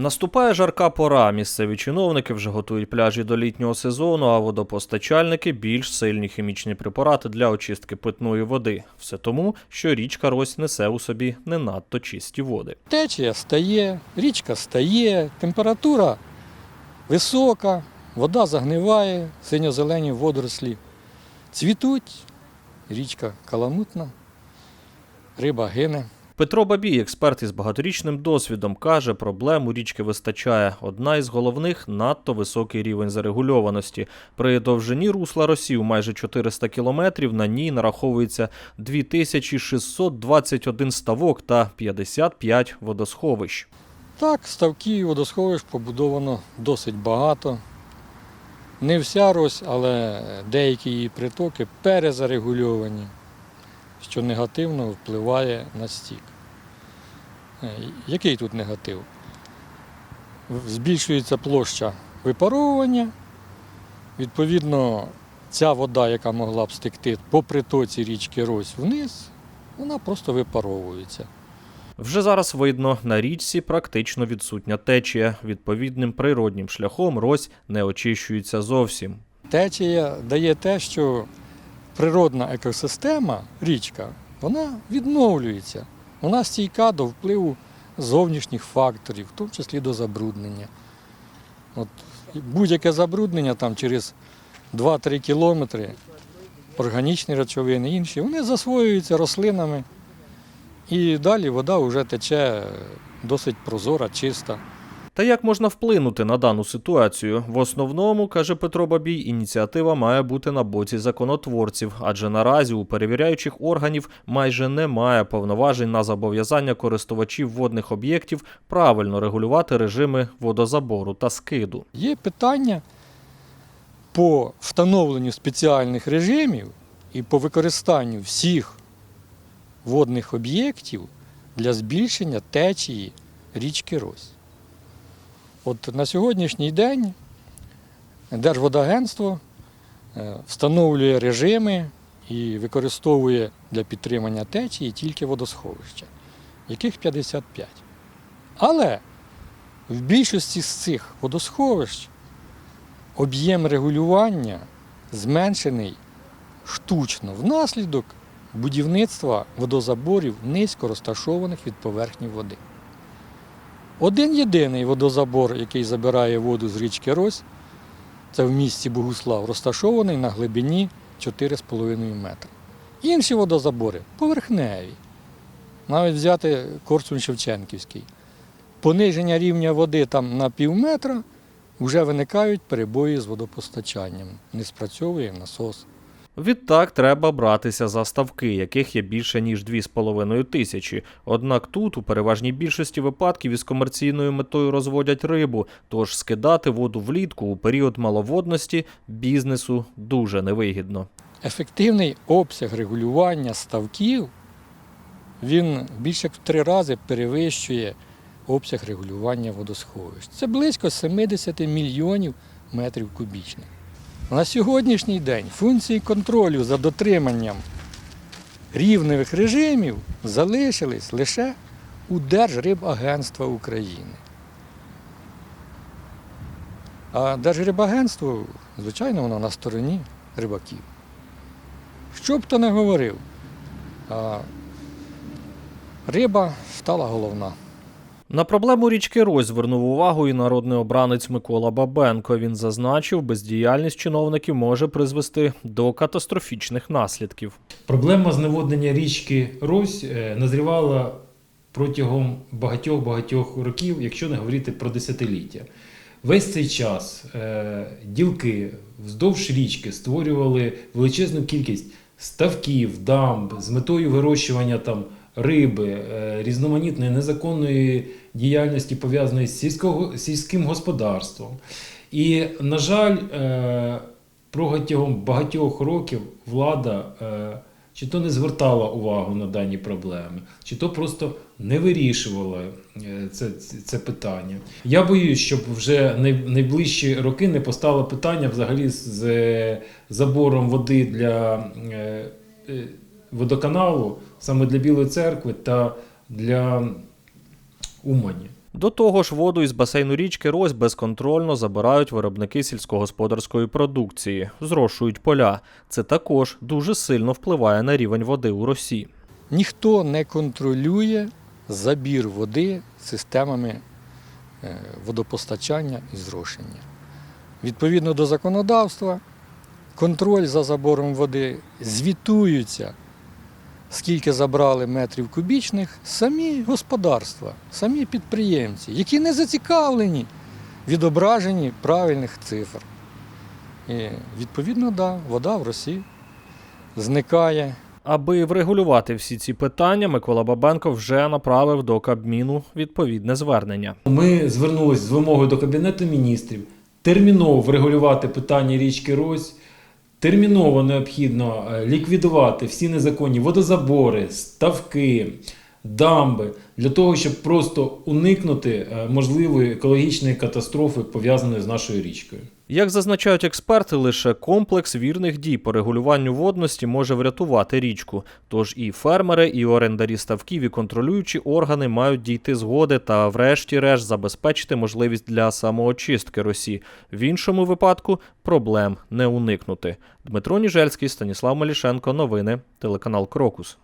Наступає жарка пора. Місцеві чиновники вже готують пляжі до літнього сезону, а водопостачальники більш сильні хімічні препарати для очистки питної води. Все тому, що річка Рось несе у собі не надто чисті води. Течія стає, річка стає, температура висока, вода загниває, синьо-зелені водорослі цвітуть, річка каламутна, риба гине. Петро Бабій, експерт із багаторічним досвідом, каже, проблем у річки вистачає. Одна із головних надто високий рівень зарегульованості. При довжині русла Росію майже 400 кілометрів на ній нараховується 2621 ставок та 55 водосховищ. Так, ставків і водосховищ побудовано досить багато. Не вся Рось, але деякі її притоки перезарегульовані, що негативно впливає на стік. Е, Який тут негатив? Збільшується площа випаровування. Відповідно, ця вода, яка могла б стекти по притоці річки Рось вниз, вона просто випаровується. Вже зараз видно, на річці практично відсутня течія. Відповідним природнім шляхом Рось не очищується зовсім. Течія дає те, що природна екосистема, річка, вона відновлюється. Вона стійка до впливу зовнішніх факторів, в тому числі до забруднення. Будь-яке забруднення там через 2-3 кілометри, органічні речовини, інші, вони засвоюються рослинами. І далі вода вже тече досить прозора, чиста. Та як можна вплинути на дану ситуацію? В основному, каже Петро Бабій, ініціатива має бути на боці законотворців, адже наразі у перевіряючих органів майже немає повноважень на зобов'язання користувачів водних об'єктів правильно регулювати режими водозабору та скиду. Є питання по встановленню спеціальних режимів і по використанню всіх водних об'єктів для збільшення течії річки Рось. От на сьогоднішній день Держводагентство е, встановлює режими і використовує для підтримання течії тільки водосховища, яких 55. Але в більшості з цих водосховищ об'єм регулювання зменшений штучно внаслідок будівництва водозаборів низько розташованих від поверхні води. Один єдиний водозабор, який забирає воду з річки Рось, це в місті Богуслав, розташований на глибині 4,5 метра. Інші водозабори поверхневі. Навіть взяти Корсун Шевченківський пониження рівня води там на пів метра, вже виникають перебої з водопостачанням. Не спрацьовує насос. Відтак треба братися за ставки, яких є більше ніж 2,5 тисячі. Однак тут, у переважній більшості випадків, із комерційною метою розводять рибу, тож скидати воду влітку у період маловодності бізнесу дуже невигідно. Ефективний обсяг регулювання ставків він більше як в три рази перевищує обсяг регулювання водосховищ. Це близько 70 мільйонів метрів кубічних. На сьогоднішній день функції контролю за дотриманням рівневих режимів залишились лише у Держрибагентства України. А Держрибагентство, звичайно, воно на стороні рибаків. Що б то не говорив, риба стала головна. На проблему річки Рось звернув увагу і народний обранець Микола Бабенко. Він зазначив, бездіяльність чиновників може призвести до катастрофічних наслідків. Проблема зневоднення річки Рось е, назрівала протягом багатьох-багатьох років, якщо не говорити про десятиліття. Весь цей час е, ділки вздовж річки створювали величезну кількість ставків, дамб з метою вирощування там риби, е, різноманітної незаконної діяльності, пов'язаної з сільського, сільським господарством. І, на жаль, е, протягом багатьох років влада е, чи то не звертала увагу на дані проблеми, чи то просто не вирішувала е, це, це питання. Я боюсь, щоб вже най- найближчі роки не постало питання взагалі з забором води для водоканалу, саме для Білої церкви та для Умані. До того ж, воду із басейну річки Рось безконтрольно забирають виробники сільськогосподарської продукції, зрошують поля. Це також дуже сильно впливає на рівень води у Росі. Ніхто не контролює забір води системами е, водопостачання і зрошення. Відповідно до законодавства, контроль за забором води звітуються, скільки забрали метрів кубічних самі господарства, самі підприємці, які не зацікавлені в відображенні правильних цифр. І відповідно, да, вода в Росії зникає. Аби врегулювати всі ці питання, Микола Бабенко вже направив до Кабміну відповідне звернення. Ми звернулися з вимогою до Кабінету міністрів терміново врегулювати питання річки Рось. Терміново необхідно е, ліквідувати всі незаконні водозабори, ставки, дамби для того, щоб просто уникнути е, можливої екологічної катастрофи, пов'язаної з нашою річкою. Як зазначають експерти, лише комплекс вірних дій по регулюванню водності може врятувати річку. Тож і фермери, і орендарі ставків, і контролюючі органи мають дійти згоди та, врешті-решт, забезпечити можливість для самоочистки Росі. В іншому випадку проблем не уникнути. Дмитро Ніжельський, Станіслав Малішенко. Новини. Телеканал Крокус.